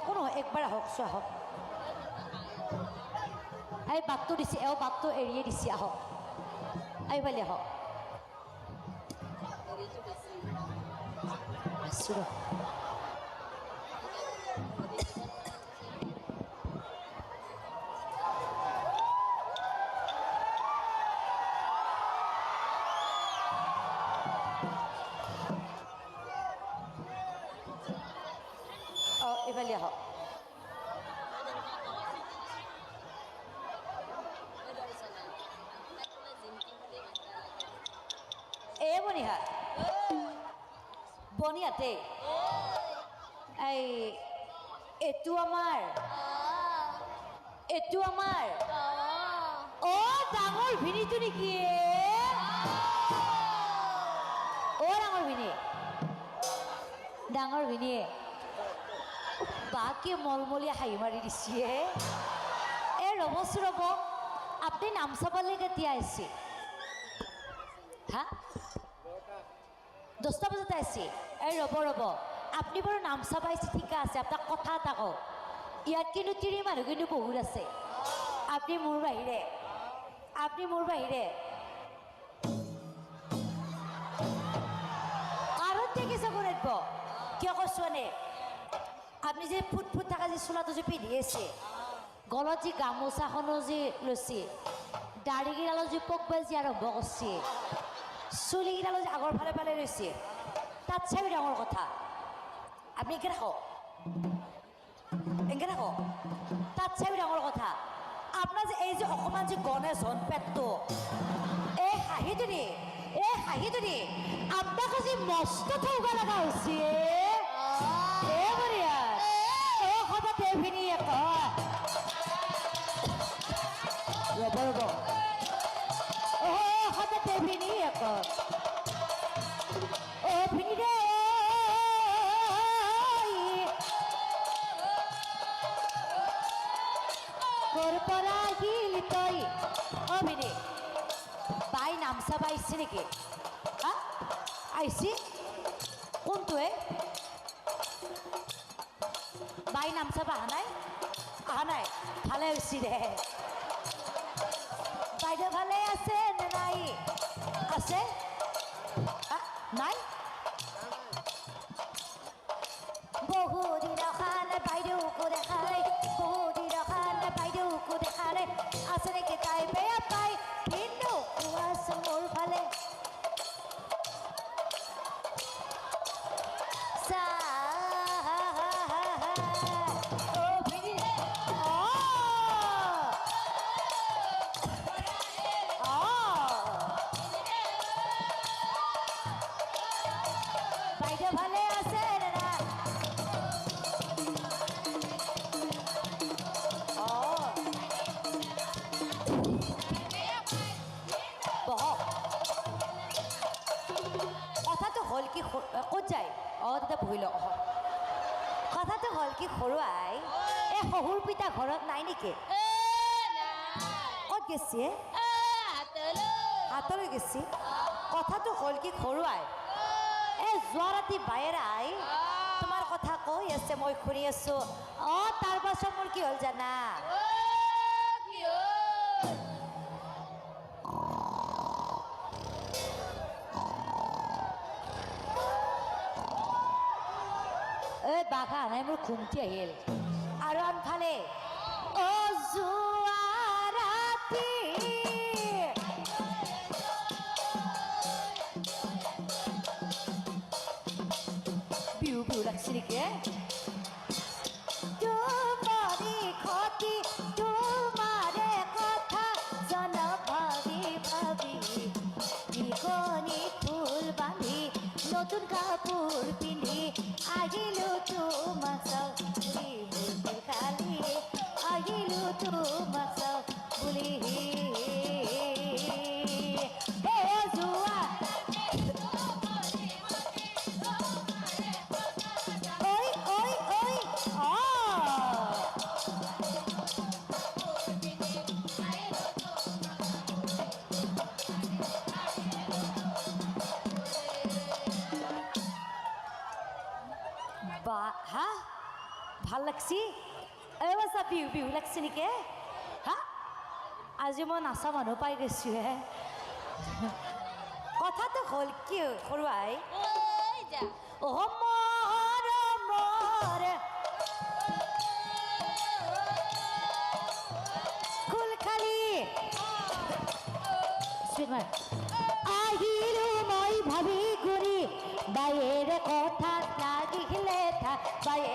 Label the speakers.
Speaker 1: একো নহয় একবাৰ আহক, চোৱা আহক। এই বাটটো দিছে, এওঁ বাটটো এৰিয়ে দিছে, আহক। এইফালে আহক। আছোঁ এইফালে আহক এ বনিহাত বনিহাতে এই এইটো আমাৰ এইটো আমাৰ অ' ডাঙৰ ভিনিটো নেকি? অ' ডাঙৰ ভিনি ডাঙৰ ভিনিয়ে বাকে মলমলীয়া হাঁহি মাৰি দিছে এ ৰ'বচোন ৰ'ব, আপুনি নাম চাবলৈ কেতিয়া আহিছে? হা? দহটা বজাতে আহিছে? এই ৰ'ব ৰ'ব, আপুনি বাৰু নাম চাব আহিছে, ঠিকে আছে, আপোনাক কথা এটা কওঁ। ইয়াত কিন্তু তিৰি মানুহ কিন্তু বহুত আছে। আপুনি মোৰ বাহিৰে, আপুনি মোৰ বাহিৰে। কাৰণ দেখিছে কোন আহিব কিয় কৈছোঁ এনে আপুনি যে ফুট ফুট থকা যে চোলাটো যে পিন্ধি আছে গলত যে গামোচাখনো যে লৈছে দাড়িকেইডালত যে পকবা যে আৰম্ভ কৰিছে চুলিকেইডালত যে আগৰ ফালে ফালে লৈছে, তাত চাই ডাঙৰ কথা। আপুনি একে ৰাখক এনেকে ৰাখক তাত চাই ডাঙৰ কথা। আপোনাৰ যে এই যে অকণমান যে গণেশ হন পেটটো এই হাঁহিটো নি এই হাঁহিটো নি আপোনাক যে মস্ত থৌবা লগা হৈছে। ৰ'ব অ সদায় দেভিনী এক অ ভিনী ভিনী বাই নাম চাব আহিছে নেকি? হা আহিছি কোনটোৱে বাই নাম চাব নাই? অহা নাই। ভালে হৈছে দে। বাইদেউ ভালে আছে নে নাই? আছে? নাই? কথাটো হ'ল আই? এ এই শহুৰ পিতা ঘৰত নাই নেকি? ক'ত গেছি হাতলৈ। গেছি? কথাটো হ'ল কি সৰুৱাই এই যোৱা ৰাতি বাইৰাই তোমাৰ কথা কৈ আছে মই শুনি আছো। অঁ তাৰ পাছত মোৰ কি হ'ল জানা? এই বাঘা নাই মোৰ আহিল আৰু আনফালে বিহু বিহু লাগছে নেকি তোমারে কথা ভাবি ভাবি ফুল বান্ধি নতুন কাপোৰ পিন্ধি আহিলো তোমা সব খালি বা হ্যাঁ ভালো লাগছি? এবাসা বিহু বিহু লাগছে নেকি? হ্যাঁ আজি মই নাচা মানুহ পাই গৈছোঁ হে। কথাটো হ'ল কি সৰু আই?
Speaker 2: খোল খালি।
Speaker 1: আহিলোঁ মই ভাবি ঘূৰি বাইৰে কথা Vaya.